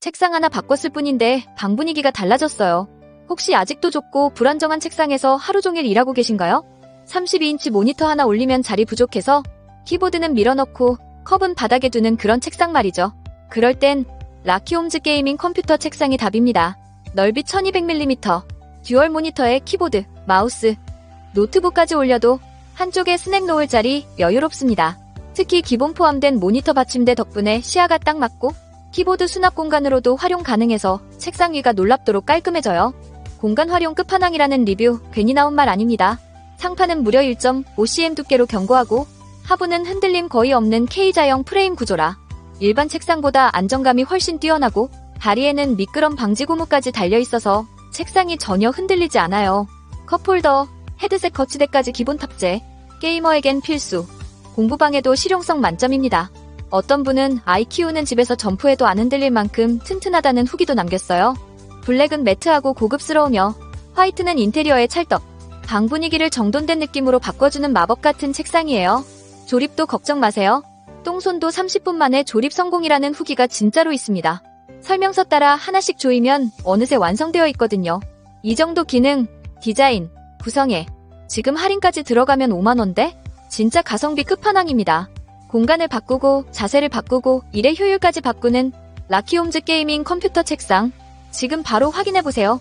책상 하나 바꿨을 뿐인데 방 분위기가 달라졌어요. 혹시 아직도 좁고 불안정한 책상에서 하루 종일 일하고 계신가요? 32인치 모니터 하나 올리면 자리 부족해서 키보드는 밀어넣고 컵은 바닥에 두는 그런 책상 말이죠. 그럴 땐 라키홈즈 게이밍 컴퓨터 책상이 답입니다. 넓이 1200mm, 듀얼 모니터에 키보드, 마우스, 노트북까지 올려도 한쪽에 스낵 놓을 자리 여유롭습니다. 특히 기본 포함된 모니터 받침대 덕분에 시야가 딱 맞고 키보드 수납 공간으로도 활용 가능해서 책상 위가 놀랍도록 깔끔해져요. 공간 활용 끝판왕이라는 리뷰 괜히 나온 말 아닙니다. 상판은 무려 1.5cm 두께로 견고하고 하부는 흔들림 거의 없는 K자형 프레임 구조라 일반 책상보다 안정감이 훨씬 뛰어나고 다리에는 미끄럼 방지 고무까지 달려 있어서 책상이 전혀 흔들리지 않아요. 컵홀더, 헤드셋 거치대까지 기본 탑재, 게이머에겐 필수, 공부방에도 실용성 만점입니다. 어떤 분은 아이 키우는 집에서 점프해도 안 흔들릴 만큼 튼튼하다는 후기도 남겼어요. 블랙은 매트하고 고급스러우며 화이트는 인테리어의 찰떡, 방 분위기를 정돈된 느낌으로 바꿔주는 마법 같은 책상이에요. 조립도 걱정 마세요. 똥손도 30분 만에 조립 성공이라는 후기가 진짜로 있습니다. 설명서 따라 하나씩 조이면 어느새 완성되어 있거든요. 이 정도 기능, 디자인, 구성에 지금 할인까지 들어가면 5만원대? 진짜 가성비 끝판왕입니다. 공간을 바꾸고 자세를 바꾸고 일의 효율까지 바꾸는 라키홈즈 게이밍 컴퓨터 책상 지금 바로 확인해보세요.